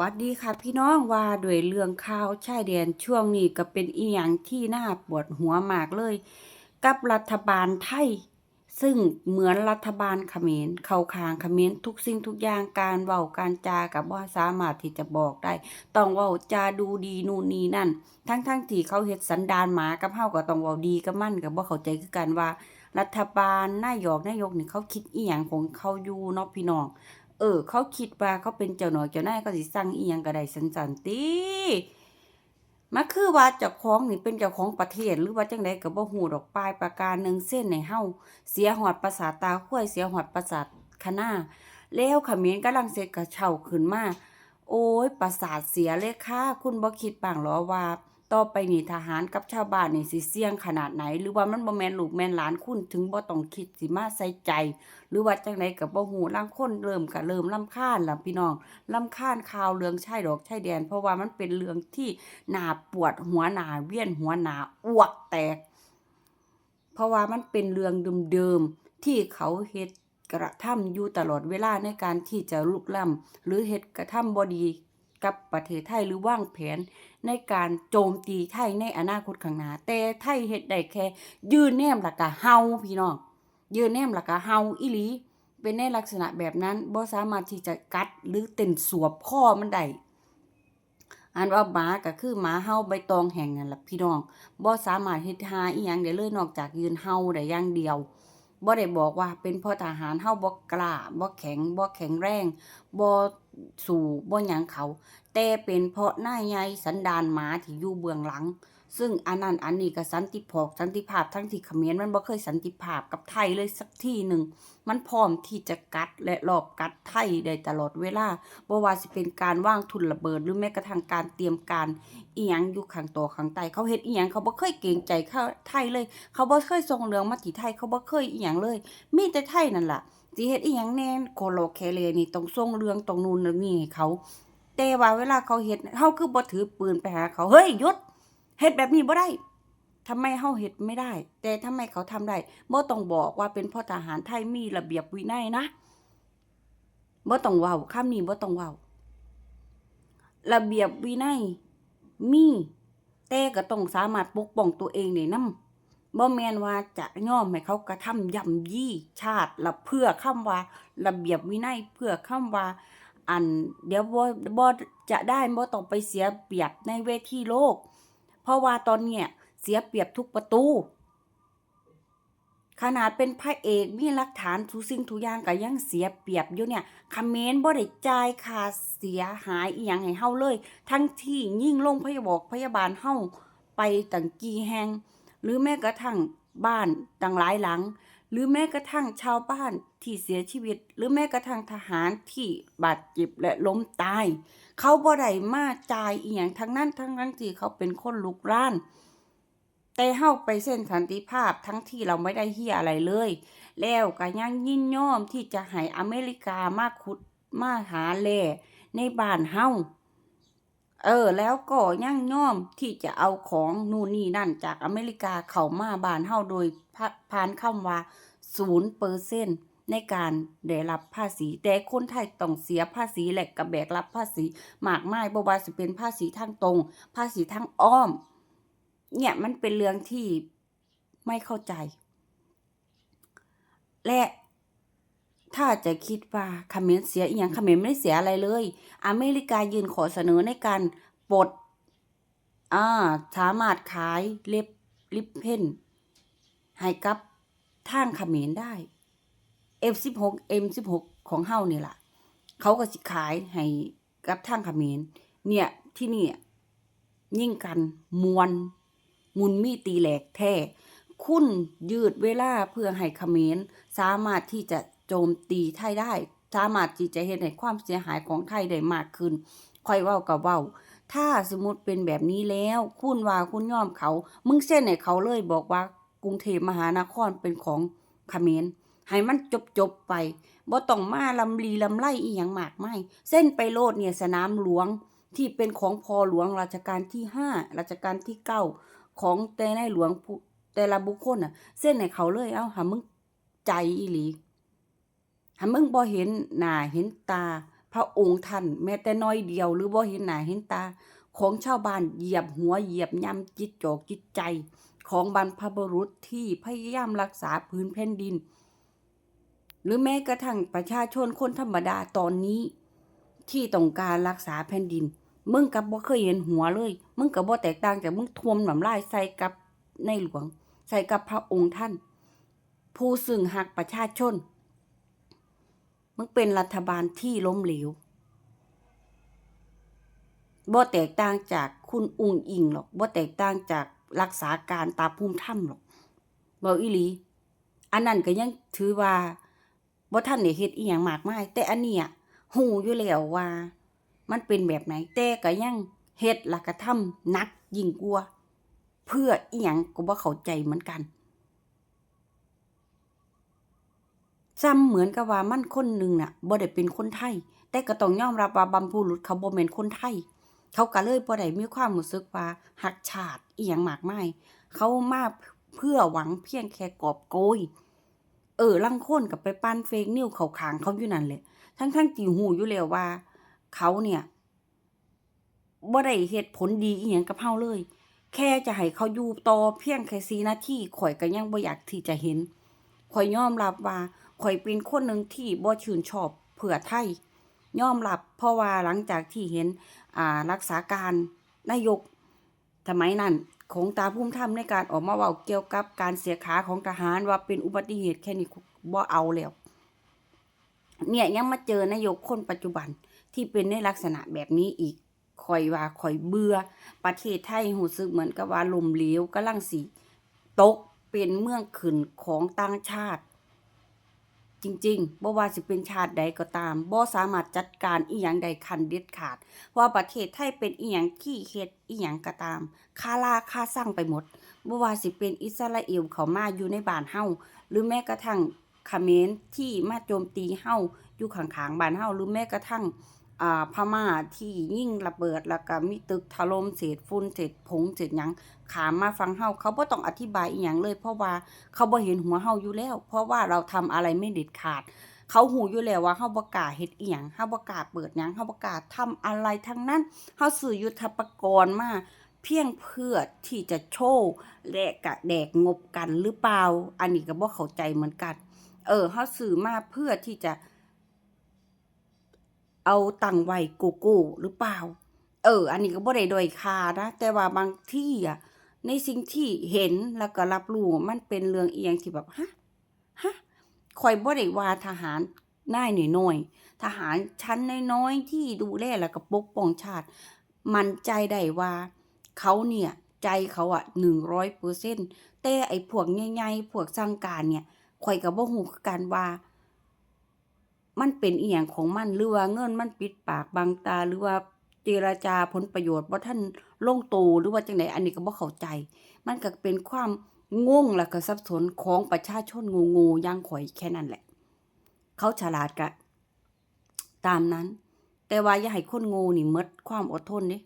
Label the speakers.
Speaker 1: วัสดีค่ะพี่น้องว่าด้วยเรื่องข่าวชายแดนช่วงนี้ก็เป็นอีหยังที่น่าปวดหัวมากเลย กับรัฐบาลไทย ซึ่งเหมือนรัฐบาลเขมรเข้าข้างเขมรทุกสิ่งทุกอย่างการเว้าการจากับว่าสามารถที่จะบอกได้ ต้องเว้าจาดูดีนู่นนี่นั่น ทั้งๆทที่เขาเฮ็ดสันดานหมากับเฮาก็ต้องเว้าดีกับมันก็บ่เข้าใจคือกันว่า รัฐบาลนายกนายกนี่เขาคิดอีหยังของเขาอยู่เนาะพี่น้อง เออ เขาคิดว่าเขาเป็นเจ้าหน่อยเจ้านายเขาสิสั่งอีหยังก็ได้สันสันติมันคือว่าเจ้าของนี่เป็นเจ้าของประเทศหรือว่าจังไดก็บ่ฮู้ดอกปลายประการหนึ่งเส้นให้เฮาเสียหอดประสาทตาข้วยเสียหอดประสาทคะนาแล้วขมรกำลังเสกกระเช้าขึ้นมา โอ้ยประสาทเสียเลยค่ะ คุณบ่คิดบ้างหรอว่า ต่อไปนี่ทหารกับชาวบ้านนี่สิเสี่ยงขนาดไหน หรือว่ามันบ่แม่นลูกแม่นหลานคุณถึงบ่ต้องคิดสิมาใส่ใจ หรือว่าจังไดก็บบ่ฮู้ลางคนเริ่มก็เริ่มรำคาญล่ะพี่น้องรำคาญข่าวเรื่องชายดอกชายแดน เพราะว่ามันเป็นเรื่องที่หนาปวดหัวหนาเวียนหัวหนาอ้วกแตก เพราะว่ามันเป็นเรื่องเดิมๆที่เขาเฮ็ดกระทำอยู่ตลอดเวลาในการที่จะลุกล้ำหรือเฮ็ดกระทำบ่ดี กับประเทศไทยหรือวางแผนในการโจมตีไทยในอนาคตข้างหน้าแต่ไทยเฮ็ดได้แค่ ยืนแนมแล้วก็เฮาพี่น้องยืนแนมแล้วก็เฮาอีหลี เป็นในลักษณะแบบนั้นบ่สามารถที่จะกัดหรือเต้นสวบคอมันได้อันว่าหมาก็คือหมาเฮาใบตองแห้งนั่นล่ะพี่น้องบ่สามารถเฮ็ดหาอีหยังได้เลยนอกจากยืนเฮาได้อย่างเดียวบ่ได้บอกว่าเป็นพราะทหารเฮาบ่กล้าบ่แข็งบ่แข็งแรงบ่ สู่บ่หยังเขา แต่เป็นเพราะนายใหญ่สันดานหมาที่อยู่เบื้องหลัง ซึ่งอันนั้นอันนี้ก็สันติภพสันติภาพทั้งที่เขมรมันบ่เคยสันติภาพกับไทยเลยสักทีหนึ่ง มันพร้อมที่จะกัดและรอบกัดไทยได้ตลอดเวลาบ่ว่าสิเป็นการว่างทุนระเบิด หรือแม้กระทั่งการเตรียมการเอียงอยู่ข้างตัวข้างใต้เขาเฮ็ดอียงเขาบ่เคยเกรงใจเขาไทยเลย เขาบ่เคยส่งเรื่องมาที่ไทยเขาบ่เคยเอียงเลย มีแต่ไทยนั่นล่ะสิเฮ็ดอีหยังแน่โคโลแคเลนี่ต้องส่งเรื่องตรงนู้นเรื่องนี้ให้เขา แต่ว่าเวลาเขาเฮ็ดเฮาคือบ่ถือปืนไปหาเขาเฮ้ยหยุด เฮ็ดแบบนี้บ่ได้ทำไมเฮาเฮ็ดไม่ได้ แต่ทำไมเขาทำได้บ่ต้องบอกว่าเป็นเพราะทหารไทยมีระเบียบวินัยนะบ่ต้องเว้าคำนี้บ่ต้องเว้าระเบียบวินัยมีแต่ก็ต้องสามารถปกป้องตัวเองได้นำบ่แม่นว่าจะยอมให้เขากระทำย่ำยี่ชาติละเพื่อคำว่า ระเบียบวินัยเพื่อคำว่าอันเดี๋ยวบ่บ่จะได้บ่ต้องไปเสียเปรียบในเวทีโลก เพราะว่าตอนเนี้ยเสียเปรียบทุกประตู ขนาดเป็นพระเอกมีหลักฐานทุสิ่งทุกอย่างก็ยังเสียเปรียบอยู่เนี่ยเขมรบ่ได้จ่ายค่าเสียหายอีหยังให้เฮาเลย ทั้งที่ยิ่งลงพยาบาลพยาบาลเฮาไปตั้งกี่แห่งหรือแม้กระทั่งบ้านตั้งหลายหลัง หรือแม้กระทั่งชาวบ้านที่เสียชีวิต หรือแม้กระทั่งทหารที่บาดเจ็บและล้มตาย เขาบ่ได้มาจ่ายอีหยังทั้งนั้นทั้งนั้นที่เขาเป็นคนลุกร้าน แต่เฮาไปเส้นสันติภาพทั้งที่เราไม่ได้เฮียอะไรเลย แล้วก็ยังยินยอมที่จะให้อเมริกามาขุดมาหาแล่ในบ้านเฮา เออ แล้วก็ยังย่อมที่จะเอาของนู่นนี่นั่นจากอเมริกาเข้ามาบานเฮาโดยผ่านคำว่า0%ในการได้รับภาษี แต่คนไทยต้องเสียภาษีแหละก็แบกรับภาษีมากมายบ่ว่าสิเป็นภาษีทางตรง ภาษีทางอ้อม เนี่ยมันเป็นเรื่องที่ไม่เข้าใจ และ ถ้าจะคิดว่าเขมรเสียอีหยังเขมรไม่ได้เสียอะไรเลย อเมริกายืนขอเสนอในการปลดอ่าสามารถขายเล็บลิปเพนให้กับทางเขมรได้ F16 M16 ของเฮานี่ล่ะ เขาก็สิขายให้กับทางเขมรเนี่ยที่นี่ยิ่งกันมวนมุนมีตีแหลกแท้คุณยืดเวลาเพื่อให้เขมรสามารถที่จะ โจมตีไทยได้สามารถที่จะเห็นให้ความเสียหายของไทยได้มากขึ้นค่อยเว้ากับเว้า ถ้าสมมติเป็นแบบนี้แล้วคุณว่าคุณยอมเขา มึงเส้นให้เขาเลยบอกว่ากรุงเทพมหานครเป็นของเขมรให้มันจบจบๆไปบ่ต้องมาลำลีลำไล่อีหยังมากมายเส้นไปโลดเนี่ยสนามหลวงที่เป็นของพอหลวงรัชกาลที่ห้ารัชกาลที่เก้าของแต่ในหลวงแต่ละบุคคลน่ะ เส้นให้เขาเลย เอาหามึงใจอีหลี หามึงบ่เห็นหน้าเห็นตา พระองค์ท่านแม้แต่น้อยเดียว หรือบ่เห็นหน้าเห็นตา ของชาวบ้านเหยียบหัวเหยียบย่ำจิตจอกจิตใจ ของบรรพบุรุษที่พยายามรักษาพื้นแผ่นดิน หรือแม้กระทั่งประชาชนคนธรรมดาตอนนี้ ที่ต้องการรักษาแผ่นดิน มึงกับบ่เคยเห็นหัวเลย มึงกับบ่แตกต่างจากมึงทวมน้ำลายใส่กับในหลวง ใส่กับพระองค์ท่าน ผู้ซึ่งหักประชาชน มึงเป็นรัฐบาลที่ล้มเหลวบ่แตกต่างจากคุณอุงอิงหรอกบ่แตกต่างจากรักษาการตาภูมิถ้ำหรอกบ่อีหลี อันนั้นก็ยังถือว่าบ่ท่านได้เฮ็ดอีหยังมากมาย แต่อันเนี้ยฮู้อยู่แล้วว่า มันเป็นแบบไหนแต่ก็ยังเฮ็ดละก็ทำนักยิ่งกว่าเพื่ออีหยังก็บ่เข้าใจเหมือนกัน ซ้ำเหมือนกับว่ามันคนหนึ่งน่ะบ่ได้เป็นคนไทย แต่ก็ต้องยอมรับว่าบรรพบุรุษเขาบ่แม่นคนไทย เขาก็เลยบ่ได้มีความรู้สึกว่าฮักชาติอีหยังมากมาย เขามาเพื่อหวังเพียงแค่กอบโกย เออลังคนกับไปปั้นเฟกนิวเขาขางเขาอยู่นั่นแหละทั้งๆที่หูอยู่แล้วว่า เขาเนี่ยบ่ได้เฮ็ดผลดีอีหยังกับเฮาเลย แค่จะให้เขาอยู่ต่อเพียงแค่4นาทีข่อยก็ยังบ่อยากที่จะเห็นข่อยยอมรับว่า ข่อยเป็นคนหนึ่งที่บ่ชื่นชอบเพื่อไทยยอมรับเพราะว่าหลังจากที่เห็นอ่ารักษาการนายกสมัยนั้นของตาภูมิธรรมในการออกมาเว้าเกี่ยวกับการเสียขาของทหารว่าเป็นอุบัติเหตุแค่นี้บ่เอาแล้วเนี่ยยังมาเจอนายกคนปัจจุบันที่เป็นในลักษณะแบบนี้อีกข่อยว่าข่อยเบื่อประเทศไทยรู้สึกเหมือนกับว่าลมเหลวกำลังสิตกเป็นเมืองขึ้นของต่างชาติ จริงๆบ่ว่าสิเป็นชาติใดก็ตามบ่สามารถจัดการอีหยังใดคันเด็ดขาด ว่าประเทศไทยเป็นอีหยังขี้เฮ็ดอีหยังก็ตามค่าลาค่าสร้างไปหมดบ่ว่าสิเป็นอิสราเอลเขามาอยู่ในบ้านเฮาหรือแม้กระทั่งเขมรที่มาโจมตีเฮาอยู่ข้างๆบ้านเฮาหรือแม้กระทั่ง อ่าพม่าที่ยิ่งระเบิดแล้วก็มีตึกถล่มเศษฝุ่นเศษผงเศษหยังขามมาฟังเฮาเขาบ่ต้องอธิบายอีหยังเลย เพราะว่าเขาบ่เห็นหัวเฮาอยู่แล้ว เพราะว่าเราทำอะไรไม่เด็ดขาด เขาหูอยู่แล้วว่าเฮาบ่กล้าเฮ็ดอีหยังเฮาบ่กล้าเปิดหยังเฮาบ่กล้าทำอะไรทั้งนั้นเฮาซื้อยุทธปกรณ์มาเพียงเพื่อที่จะโชว์และกะแดกงบกันหรือเปล่า อันนี้ก็บ่เข้าใจเหมือนกัน เออเฮาซื้อมาเพื่อที่จะ เอาตังไว้กโก้หรือเปล่า เออ อันนี้ก็บ่ได้ดอยคานะ แต่ว่าบางที่อะ ในสิ่งที่เห็นแล้วก็รับรู้มันเป็นเรื่องเอียงที่แบบฮะฮะข่อยบ่ได้ว่าทหารนายน้อยๆทหารชั้นน้อยๆที่ดูแลแล้วก็ปกป้องชาติ มันใจได้ว่า เขาเนี่ยใจเขาอะ100%แต่ไอ้พวกใหญ่ๆพวกสั่งการเนี่ยข่อยก็บ่ฮู้คือกันว่า มันเป็นอีหยังของมันหรือว่าเงินมันปิดปากบังตาหรือว่าเจรจาผลประโยชน์บ่ทันลงตัวหรือว่าจังไดอันนี้ก็บ่เข้าใจ มันก็เป็นความงงแล้วก็สับสนของประชาชนงูงูย่างข่อยแค่นั้นแหละ เขาฉลาดกะ ตามนั้น แต่ว่าอย่าให้คนงูนี่มดความอดทนนี่